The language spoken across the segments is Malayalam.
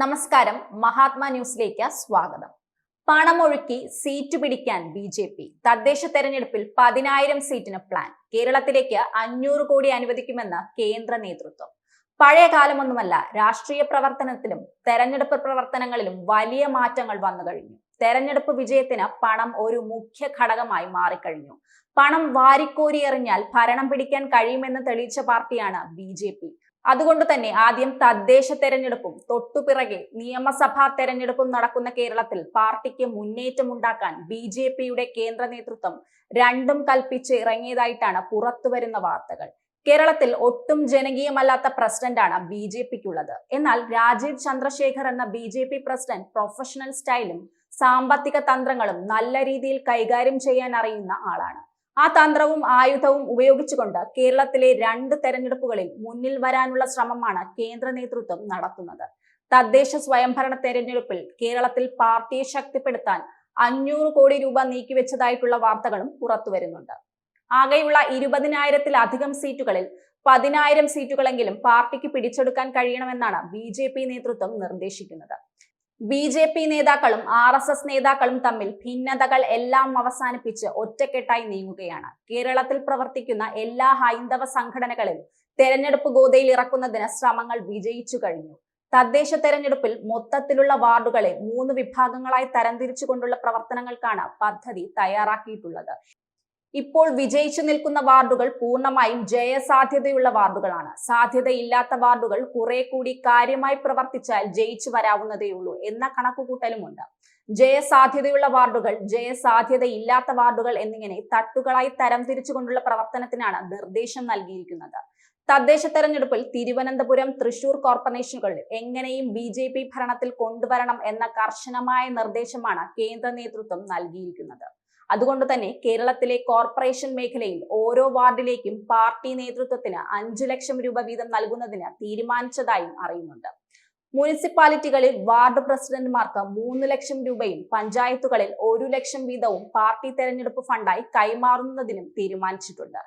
നമസ്കാരം. മഹാത്മാ ന്യൂസിലേക്ക് സ്വാഗതം. പണമൊഴുക്കി സീറ്റ് പിടിക്കാൻ ബി ജെ പി. തദ്ദേശ തെരഞ്ഞെടുപ്പിൽ പതിനായിരം സീറ്റിന് പ്ലാൻ. കേരളത്തിലേക്ക് അഞ്ഞൂറ് കോടി അനുവദിക്കുമെന്ന് കേന്ദ്ര നേതൃത്വം. പഴയ കാലമൊന്നുമല്ല രാഷ്ട്രീയ പ്രവർത്തനത്തിലും തെരഞ്ഞെടുപ്പ് പ്രവർത്തനങ്ങളിലും വലിയ മാറ്റങ്ങൾ വന്നു കഴിഞ്ഞു. തെരഞ്ഞെടുപ്പ് വിജയത്തിന് പണം ഒരു മുഖ്യ ഘടകമായി മാറിക്കഴിഞ്ഞു. പണം വാരിക്കോരി എറിഞ്ഞാൽ ഭരണം പിടിക്കാൻ കഴിയുമെന്ന് തെളിയിച്ച പാർട്ടിയാണ് ബി ജെ പി. അതുകൊണ്ട് തന്നെ ആദ്യം തദ്ദേശ തെരഞ്ഞെടുപ്പും തൊട്ടുപിറകെ നിയമസഭാ തെരഞ്ഞെടുപ്പും നടക്കുന്ന കേരളത്തിൽ പാർട്ടിക്ക് മുന്നേറ്റമുണ്ടാക്കാൻ ബി ജെ പിയുടെ കേന്ദ്ര നേതൃത്വം രണ്ടും കൽപ്പിച്ച് ഇറങ്ങിയതായിട്ടാണ് പുറത്തുവരുന്ന വാർത്തകൾ. കേരളത്തിൽ ഒട്ടും ജനകീയമല്ലാത്ത പ്രസിഡന്റാണ് ബി ജെ പിക്കുള്ളത്. എന്നാൽ രാജീവ് ചന്ദ്രശേഖർ എന്ന B J P president professional സ്റ്റൈലും സാമ്പത്തിക തന്ത്രങ്ങളും നല്ല രീതിയിൽ കൈകാര്യം ചെയ്യാൻ അറിയുന്ന ആളാണ്. ആ തന്ത്രവും ആയുധവും ഉപയോഗിച്ചുകൊണ്ട് കേരളത്തിലെ രണ്ട് തെരഞ്ഞെടുപ്പുകളിൽ മുന്നിൽ വരാനുള്ള ശ്രമമാണ് കേന്ദ്ര നേതൃത്വം നടത്തുന്നത്. തദ്ദേശ സ്വയംഭരണ തെരഞ്ഞെടുപ്പിൽ കേരളത്തിൽ പാർട്ടിയെ ശക്തിപ്പെടുത്താൻ അഞ്ഞൂറ് കോടി രൂപ നീക്കിവെച്ചതായിട്ടുള്ള വാർത്തകളും പുറത്തുവരുന്നുണ്ട് ആകെയുള്ള ഇരുപതിനായിരത്തിലധികം സീറ്റുകളിൽ പതിനായിരം സീറ്റുകളെങ്കിലും പാർട്ടിക്ക് പിടിച്ചെടുക്കാൻ കഴിയണമെന്നാണ് ബി നേതൃത്വം നിർദ്ദേശിക്കുന്നത്. ബി ജെ പി നേതാക്കളും ആർ എസ് എസ് നേതാക്കളും തമ്മിൽ ഭിന്നതകൾ എല്ലാം അവസാനിപ്പിച്ച് ഒറ്റക്കെട്ടായി നീങ്ങുകയാണ്. കേരളത്തിൽ പ്രവർത്തിക്കുന്ന എല്ലാ ഹൈന്ദവ സംഘടനകളിൽ തെരഞ്ഞെടുപ്പ് ഗോതയിൽ ഇറക്കുന്നതിന് ശ്രമങ്ങൾ വിജയിച്ചു കഴിഞ്ഞു. തദ്ദേശ തെരഞ്ഞെടുപ്പിൽ മൊത്തത്തിലുള്ള വാർഡുകളെ മൂന്ന് വിഭാഗങ്ങളായി തരംതിരിച്ചുകൊണ്ടുള്ള പ്രവർത്തനങ്ങൾക്കാണ് പദ്ധതി തയ്യാറാക്കിയിട്ടുള്ളത്. ഇപ്പോൾ വിജയിച്ചു നിൽക്കുന്ന വാർഡുകൾ പൂർണമായും ജയസാധ്യതയുള്ള വാർഡുകളാണ്. സാധ്യതയില്ലാത്ത വാർഡുകൾ കുറെ കൂടി കാര്യമായി പ്രവർത്തിച്ചാൽ ജയിച്ചു വരാവുന്നതേയുള്ളൂ എന്ന കണക്കുകൂട്ടലുമുണ്ട്. ജയസാധ്യതയുള്ള വാർഡുകൾ ജയസാധ്യതയില്ലാത്ത വാർഡുകൾ എന്നിങ്ങനെ തട്ടുകളായി തരം തിരിച്ചുകൊണ്ടുള്ള പ്രവർത്തനത്തിനാണ് നിർദ്ദേശം നൽകിയിരിക്കുന്നത്. തദ്ദേശ തെരഞ്ഞെടുപ്പിൽ തിരുവനന്തപുരം തൃശൂർ കോർപ്പറേഷനുകൾ എങ്ങനെയും ബി ജെ പി ഭരണത്തിൽ കൊണ്ടുവരണം എന്ന കർശനമായ നിർദ്ദേശമാണ് കേന്ദ്ര നേതൃത്വം നൽകിയിരിക്കുന്നത്. അതുകൊണ്ട് തന്നെ കേരളത്തിലെ കോർപ്പറേഷൻ മേഖലയിൽ ഓരോ വാർഡിലേക്കും പാർട്ടി നേതൃത്വത്തിന് അഞ്ചു ലക്ഷം രൂപ വീതം നൽകുന്നതിന് തീരുമാനിച്ചതായും അറിയുന്നുണ്ട്. മുനിസിപ്പാലിറ്റികളിൽ വാർഡ് പ്രസിഡന്റുമാർക്ക് മൂന്ന് ലക്ഷം രൂപയും പഞ്ചായത്തുകളിൽ ഒരു ലക്ഷം വീതവും പാർട്ടി തെരഞ്ഞെടുപ്പ് ഫണ്ടായി കൈമാറുന്നതിനും തീരുമാനിച്ചിട്ടുണ്ട്.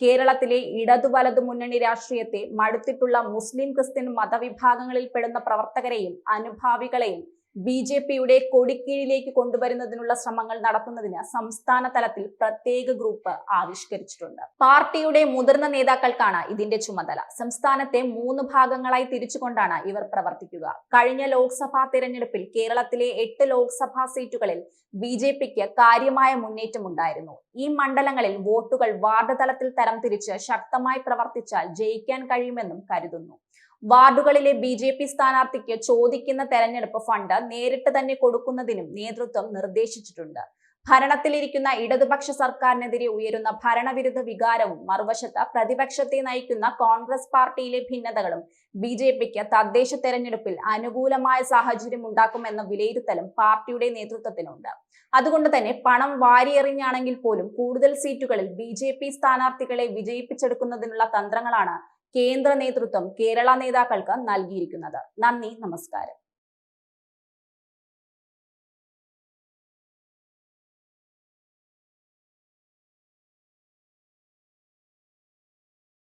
കേരളത്തിലെ ഇടതു വലതു മുന്നണി രാഷ്ട്രീയത്തെ മടുത്തിട്ടുള്ള മുസ്ലിം ക്രിസ്ത്യൻ മതവിഭാഗങ്ങളിൽ പെടുന്ന പ്രവർത്തകരെയും അനുഭാവികളെയും ബി ജെ പിയുടെ കൊടിക്കീഴിലേക്ക് കൊണ്ടുവരുന്നതിനുള്ള ശ്രമങ്ങൾ നടത്തുന്നതിന് സംസ്ഥാന തലത്തിൽ പ്രത്യേക ഗ്രൂപ്പ് ആവിഷ്കരിച്ചിട്ടുണ്ട്. പാർട്ടിയുടെ മുതിർന്ന നേതാക്കൾക്കാണ് ഇതിന്റെ ചുമതല. സംസ്ഥാനത്തെ മൂന്ന് ഭാഗങ്ങളായി തിരിച്ചുകൊണ്ടാണ് ഇവർ പ്രവർത്തിക്കുക. കഴിഞ്ഞ ലോക്സഭാ തിരഞ്ഞെടുപ്പിൽ കേരളത്തിലെ എട്ട് ലോക്സഭാ സീറ്റുകളിൽ ബി ജെ പിക്ക് കാര്യമായ മുന്നേറ്റമുണ്ടായിരുന്നു. ഈ മണ്ഡലങ്ങളിൽ വോട്ടുകൾ വാർഡ് തലത്തിൽ തരംതിരിച്ച് ശക്തമായി പ്രവർത്തിച്ചാൽ ജയിക്കാൻ കഴിയുമെന്നും കരുതുന്നു. വാർഡുകളിലെ ബി ജെ പി സ്ഥാനാർത്ഥിക്ക് ചോദിക്കുന്ന തെരഞ്ഞെടുപ്പ് ഫണ്ട് നേരിട്ട് തന്നെ കൊടുക്കുന്നതിനും നേതൃത്വം നിർദ്ദേശിച്ചിട്ടുണ്ട്. ഭരണത്തിലിരിക്കുന്ന ഇടതുപക്ഷ സർക്കാരിനെതിരെ ഉയരുന്ന ഭരണവിരുദ്ധ വികാരവും മറുവശത്ത് പ്രതിപക്ഷത്തെ നയിക്കുന്ന കോൺഗ്രസ് പാർട്ടിയിലെ ഭിന്നതകളും ബി ജെ പിക്ക് തദ്ദേശ തെരഞ്ഞെടുപ്പിൽ അനുകൂലമായ സാഹചര്യം ഉണ്ടാക്കുമെന്ന വിലയിരുത്തലും പാർട്ടിയുടെ നേതൃത്വത്തിനുണ്ട്. അതുകൊണ്ട് തന്നെ പണം വാരിയെറിഞ്ഞാണെങ്കിൽ പോലും കൂടുതൽ സീറ്റുകളിൽ ബി സ്ഥാനാർത്ഥികളെ വിജയിപ്പിച്ചെടുക്കുന്നതിനുള്ള തന്ത്രങ്ങളാണ് കേന്ദ്ര നേതൃത്വം കേരള നേതാക്കൾക്ക് നൽകിയിരിക്കുന്നത്. നന്ദി നമസ്കാരം.